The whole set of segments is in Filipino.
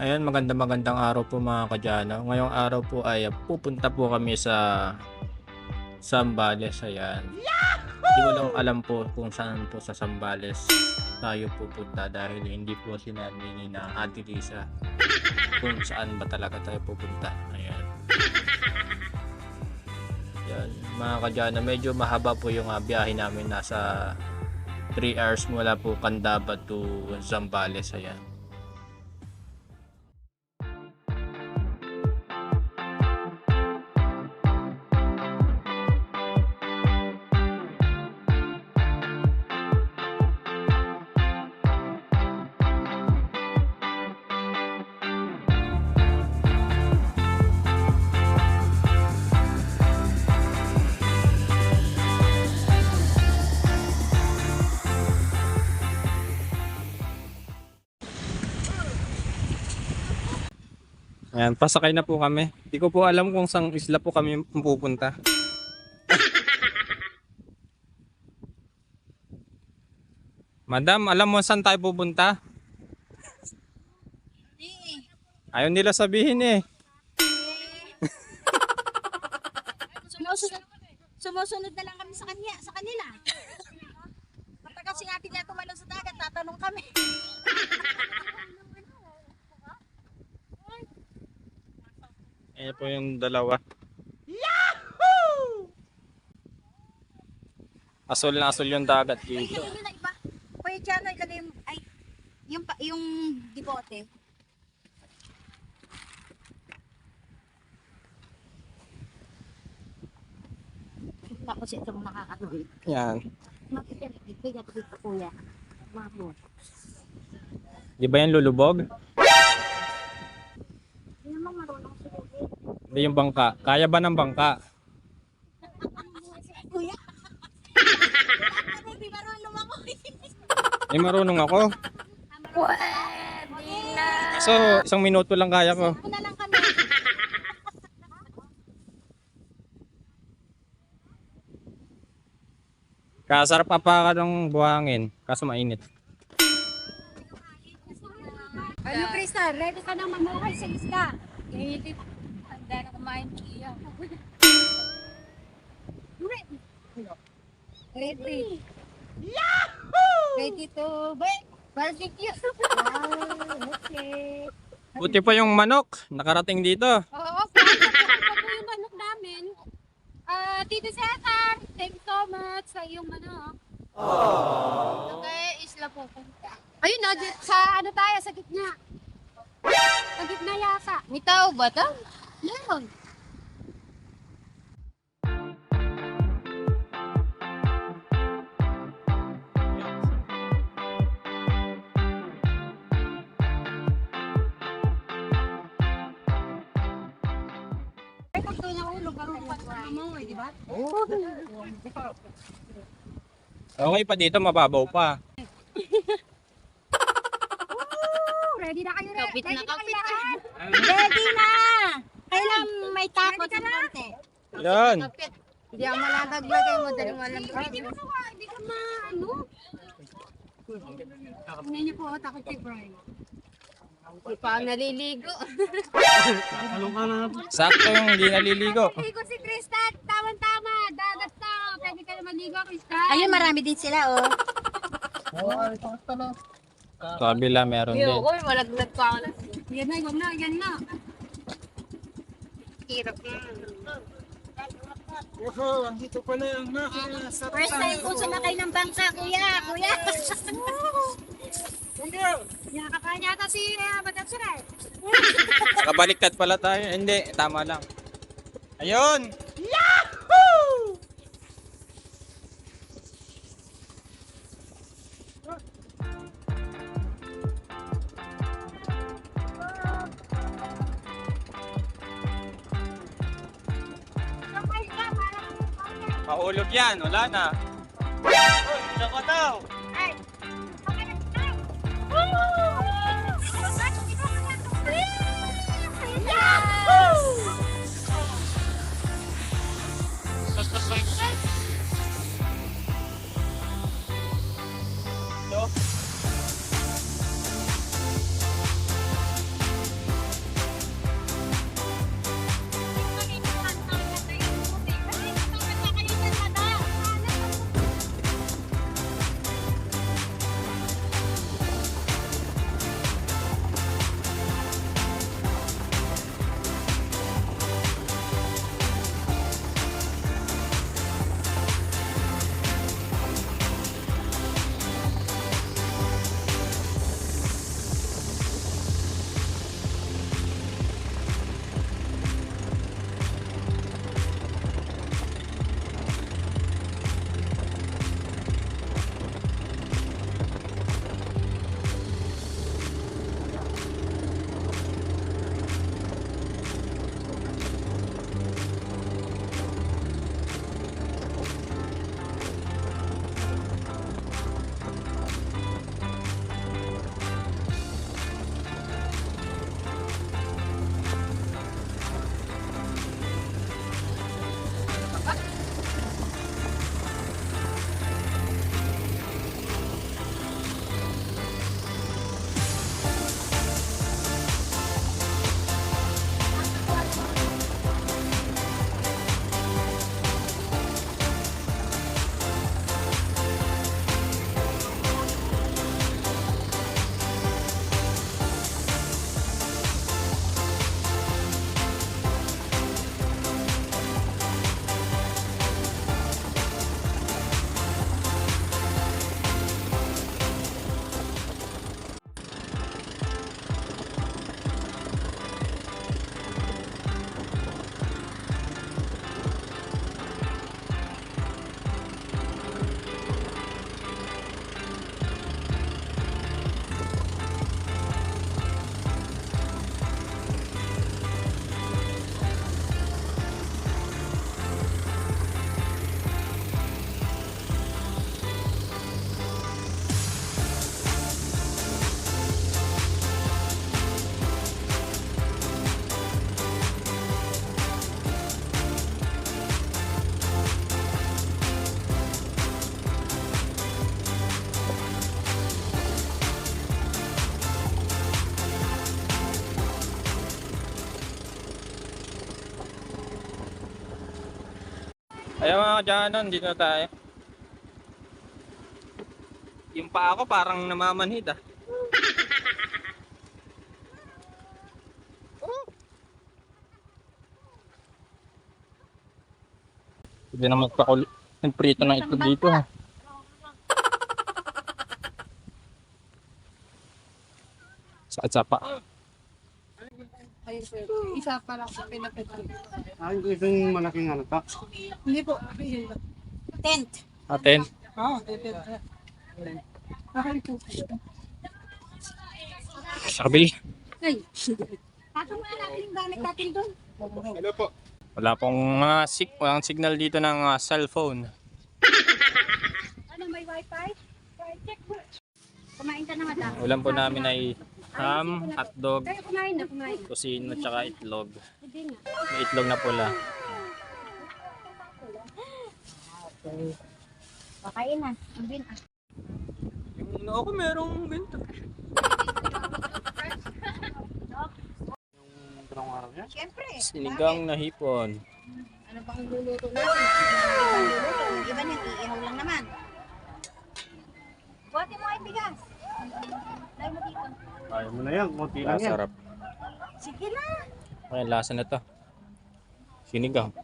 Ayan, maganda magandang araw po mga kadyano. Ngayong araw po ay pupunta po kami sa Sambales. Ayan. Hindi ko lang alam po kung saan po sa Sambales tayo pupunta dahil hindi po sinabi ni na Ate Lisa kung saan ba talaga tayo pupunta. Ayan. Yan, mga kadyano, medyo mahaba po yung uh, biyahe namin. Nasa 3 hours mula po Candaba to Zambales. Ayan. Ayan, pasakay na po kami. Hindi ko po alam kung saan isla po kami pupunta. Madam, alam mo saan tayo pupunta? Ayaw nila sabihin eh. Sumusunod, sumusunod na lang kami sa kanya, sa kanila. Matagal si ate niya tumalon sa dagat, tatanong kami. Ayan po yung dalawa. Asol na asol yung dagat dito. Ilagay nyo na iba. Kuya Jano, ilagay yung, ay, yung, yung dibote. Tapos ito mong nakakatuloy. Yan. Makikilagay, kaya ito dito kuya. Mamo. Di ba yan lulubog? Hindi naman marunong sumugin. Hindi yung bangka. Kaya ba ng bangka? Kuya. Hindi marunong ako. Marunong. So, isang minuto lang kaya ko. Na lang kami. Kasarap pa pa ng buhangin. Kaso mainit. Ano, Krista? Ready ka na mamuhay sa isda? Ready. Kumain iya. Ready. Ready. Yahoo! Ready to. Barbecue. Wow, okay. Buti pa yung manok. Nakarating dito. Oo, pa po yung manok namin. Ah, Tito Cesar, thank you so much sa iyong manok. Oh. Okay, isla po. Ayun na, sa ano tayo, sa gitna. Sa gitna yata. May tao ba to? Meron. Okay pa dito, mababaw pa. Ready na kayo, ready, Kapit na kapit? Ready na! Kailan may takot sa konti? Yan. Hindi ako malalaglag kayo, madaling walang Hindi mo ka, hindi ka ma, ano? Hindi niyo po, takot si Brian. Hindi pa ako naliligo. Sakto yung hindi naliligo. Ligo si Krista, tama-tama. Dagat to. Pwede ka na maligo, Krista. Ayun, marami din sila, oh. Sa kabila meron din. malaglag pa ako. Yan na, yan na, yan na. Hirap na. First time ko sumakay ng bangka, kuya, kuya. Nakakain yata si uh, Madam Saray. Nakabaliktad pala tayo. Hindi, tama lang. Ayun! Mahulog yan, wala na. Uy, daw? Mga kadyano, dito tayo. Yung paa ko parang namamanhid ah. Hindi na magpakul... Nagprito ng itlog dito ha. Sakit sa paa. Sir. Isa pa lang sa pinapit. Ah, yung isang malaking ano to. Hindi po. Tent. Aten. Oo, tete. Okay po. Sa kabili. Ay. Pasok mo na natin yung gamit natin doon. Hello po. Wala pong mga sig walang signal dito ng ah, cellphone. Ano, may wifi? Check mo. Kumain ka na madam. Ulam po namin ay ham, hotdog, na, kumain. kusino, tsaka itlog. May itlog na pula. Pakain na. Ang bin ah. Yung ako merong bento. Yung dalawang araw niya. Siyempre. Sinigang na hipon. Ano bang luluto natin? Iba niyan, iihaw lang naman. Buhatin mo ay bigas. Dahil mo dito. Ayaw mo na yan. Kunti lang yan. Sarap. Sige na. Ay, lasa na to. Sinigang.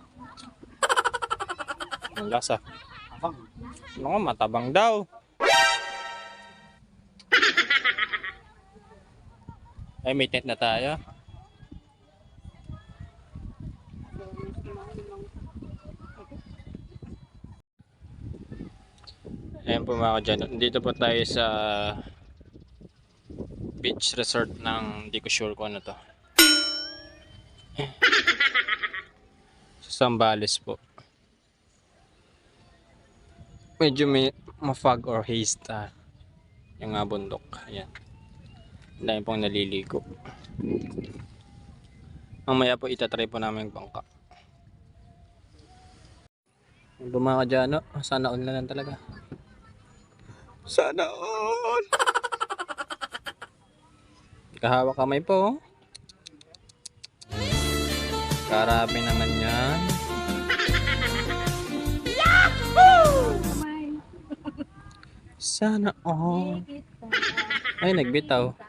Ang lasa. Abang. Ano nga, matabang daw. Ay, may tent na tayo. Ayan po mga dyan. Dito po tayo sa beach resort ng hindi ko sure kung ano to. Sa Sambales po. Medyo may ma-fog or haze ta yung nga bundok. Ayan. Dami pong naliligo. Mamaya po itatry po namin yung bangka. Yung mga kadyano, sana all na lang talaga. Sana all! Kahawak kamay po. oh. Karami naman yan. Kumain. Sana all. Ay, nagbitaw.